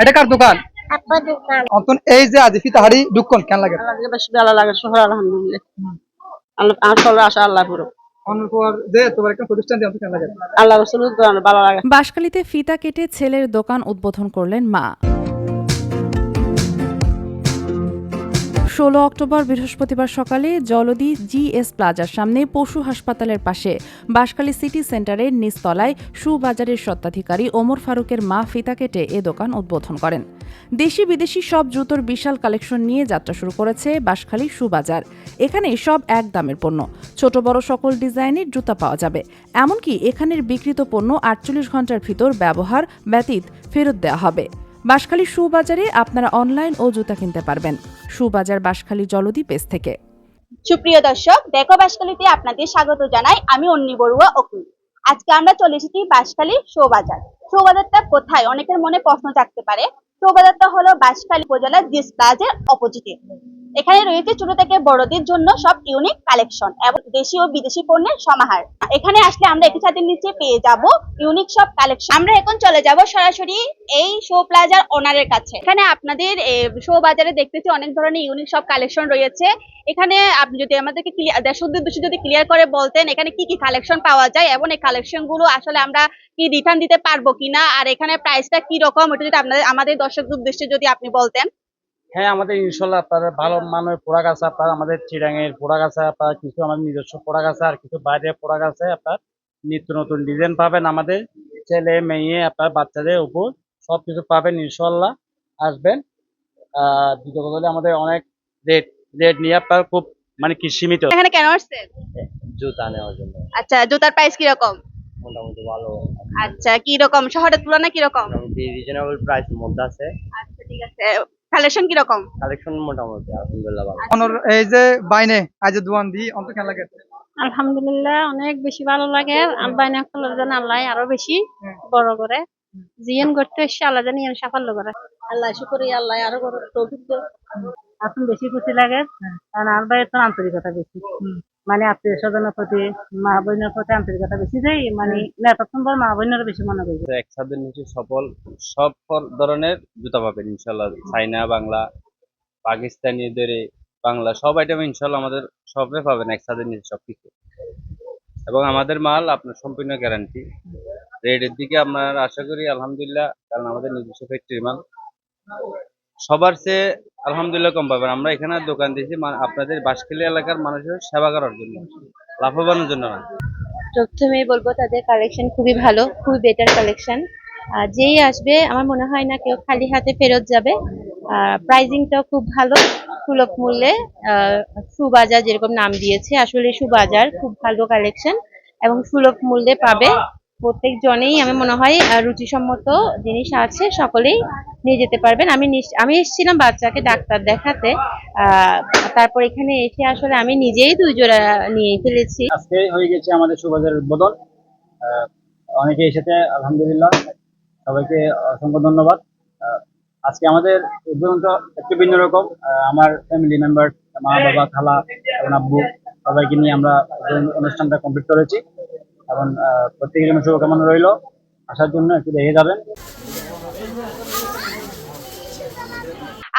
এটা কার দোকান? আপা দোকান। অন্তন এই যে আজি ফিতাহারি দুক্ষণ কেন লাগে? বেশি ভালো লাগে শহর আলহামদুলিল্লাহ। আল্লাহ পুরো অন্য তোমার একটা প্রতিষ্ঠান দিয়ে লাগে? আল্লাহ রসুল লাগে। বাঁশখালীতে ফিতা কেটে ছেলের দোকান উদ্বোধন করলেন মা। ষোলো অক্টোবর বৃহস্পতিবার সকালে জলদি জিএস প্লাজার সামনে পশু হাসপাতালের পাশে বাঁশখালী সিটি সেন্টারের নিচতলায় শু বাজারের স্বত্বাধিকারী ওমর ফারুকের মা ফিতা কেটে এ দোকান উদ্বোধন করেন। দেশি বিদেশি সব জুতোর বিশাল কালেকশন নিয়ে যাত্রা শুরু করেছে বাঁশখালী সুবাজার। এখানে সব এক দামের পণ্য। ছোট বড় সকল ডিজাইনের জুতা পাওয়া যাবে। এমনকি এখানের বিক্রিত পণ্য আটচল্লিশ ঘণ্টার ভিতর ব্যবহার ব্যতীত ফেরত দেওয়া হবে। বাঁশখালী শু বাজারে আপনারা অনলাইন ও জুতা কিনতে পারবেন। শু বাজার বাঁশখালী জলদি পেজ থেকে। সুপ্রিয় দর্শক, দেখো বাঁশখালীতে আপনাদের স্বাগত জানাই। আমি অন্নি বড়ুয়া অকুল। আজকে আমরা চলে এসেছি বাঁশখালী শোবাজার শোবাজারটা কোথায়? অনেকের মনে প্রশ্ন থাকতে পারে। শোবাজারটা হলো বাঁশখালী উপজেলার জিস প্লাজের অপোজিটে এখানে রয়েছে ছোট থেকে বড়দের জন্য সব ইউনিক কালেকশন এবং দেশি ও বিদেশি পণ্যের সমাহার। এখানে আসলে আমরা একই ছাদের নিচে পেয়ে যাব ইউনিক সব কালেকশন আমরা এখন চলে যাব সরাসরি এই শো প্লাজার ওনারের কাছে। এখানে আপনাদের শো বাজারে দেখতেছি অনেক ধরনের ইউনিক সব কালেকশন রয়েছে। এখানে আপনি যদি আমাদেরকে ক্লিয়ার দেশের উদ্দেশ্যে যদি ক্লিয়ার করে বলতেন, এখানে কি কি কালেকশন পাওয়া যায় এবং এই কালেকশনগুলো আসলে আমরা কি রিটার্ন দিতে পারব কিনা? আর এখানে প্রাইসটা কি রকম? ওটা যদি আপনাদের, আমাদের দর্শকদের উদ্দেশ্যে যদি আপনি বলতেন। হ্যাঁ আমাদের ইনশাল্লাহ আপনার ভালো মানের প্রোডাক্ট আছে আপনার আমাদের চিরাঙের প্রোডাক্ট আছে আপনার কিছু আমাদের নিজস্ব প্রোডাক্ট আছে আর কিছু বাইরে প্রোডাক্ট আছে আপনার নিত্য নতুন ডিজাইন পাবেন আমাদের ছেলে মেয়ে আপনার বাচ্চাদের উপর সব কিছু পাবেন ইনশাল্লাহ। আসবেন আহ দ্বিতীয় কথা হলো আমাদের অনেক রেট রেট নিয়ে আপনার খুব মানে কি সীমিত। এখানে কেন আসছেন? জুতা নেওয়ার জন্য। আচ্ছা জুতার প্রাইস কীরকম? মোটামুটি ভালো। আচ্ছা কি রকম শহরের তুলনায় কি রকম মোটামুটি রিজনেবল প্রাইসের মধ্যে আছে। আচ্ছা ঠিক আছে। কালেকশন কি রকম কালেকশন মোটামুটি আলহামদুলিল্লাহ ভালো। অনর এই যে বাইনে আজ দোয়ান দি অন্ত কেন লাগে? আলহামদুলিল্লাহ অনেক বেশি ভালো লাগে। বাইনে কালার জন্য আল্লাহ আরও বেশি বড় করে। জিয়ান করতে এসে আল্লাহ জানি ইনশাআল্লাহ সাফল্য করে। আল্লাহ শুকরিয়া আল্লাহ আরও বড় তৌফিক দেয়। এখন বেশি খুশি লাগে কারণ আব্বাইয়ের তো আন্তরিকতা বেশি। মানে আত্মীয় স্বজনের প্রতি মা বোনের প্রতি আন্তরিকতা বেশি দেয় মানে নেতা সুন্দর মা বোনের বেশি মনে করি। এক ছাদের নিচে সফল সব ধরনের জুতা পাবেন ইনশাল্লাহ চাইনা বাংলা পাকিস্তানিদের বাংলা সব আইটেম ইনশাল্লাহ আমাদের সবে পাবেন এক ছাদের নিচে সবকিছু। এবং আমাদের মাল আপনার সম্পূর্ণ গ্যারান্টি রেটের দিকে আপনার আশা করি আলহামদুলিল্লাহ কারণ আমাদের নিজস্ব ফ্যাক্টরি মাল। সবার চেয়ে আলহামদুলিল্লাহ কম পাবেন আমরা এখানে দোকান দিয়েছি আপনাদের বাসখালী এলাকার মানুষের সেবা করার জন্য। লাভবানের জন্য না। প্রথমেই বলব, তাদের কালেকশন খুবই ভালো, খুবই বেটার কালেকশন যেই আসবে, আমার মনে হয় না কেউ খালি হাতে ফেরত যাবে। প্রাইজিংটাও খুব ভালো, সুলভ মূল্যে। সুবাজার যেরকম নাম দিয়েছে, আসলে সুবাজার খুব ভালো কালেকশন এবং সুলভ মূল্যে পাবে। প্রত্যেক জনেই আমি মনে হয় রুচিসম্মত জিনিস আছে, সকলেই নিয়ে যেতে পারবেন। আমি আমি এসেছিলাম বাচ্চাকে ডাক্তার দেখাতে তারপর এখানে এসে আসলে আমি নিজেই দুই জোড়া নিয়ে ফেলেছি। আজকে হয়ে গেছে আমাদের সুবাজারের উদ্বোধন। অনেকে এসেছে, আলহামদুলিল্লাহ। সবাইকে অসংখ্য ধন্যবাদ। আজকে আমাদের উদ্বোধনটা একটু ভিন্ন রকম। আমার ফ্যামিলি মেম্বার মা বাবা খালা এবং আব্বু, সবাইকে নিয়ে আমরা অনুষ্ঠানটা কমপ্লিট করেছি। এবং প্রত্যেকের জন্য শুভকামনা রইল। আসার জন্য একটু দেখে যাবেন।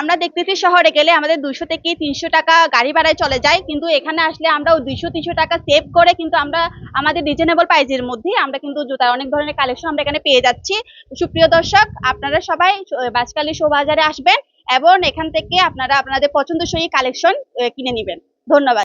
আমরা দেখতেছি শহরে গেলে আমাদের দুইশো থেকে তিনশো টাকা গাড়ি ভাড়ায় চলে যায়, কিন্তু এখানে আসলে আমরা ওই দুইশো তিনশো টাকা সেভ করে কিন্তু আমরা আমাদের রিজনেবল প্রাইজের মধ্যে আমরা কিন্তু জুতার অনেক ধরনের কালেকশন আমরা এখানে পেয়ে যাচ্ছি। সুপ্রিয় দর্শক, আপনারা সবাই বাসকালী শো বাজারে আসবেন এবং এখান থেকে আপনারা আপনাদের পছন্দসই কালেকশন কিনে নেবেন। ধন্যবাদ।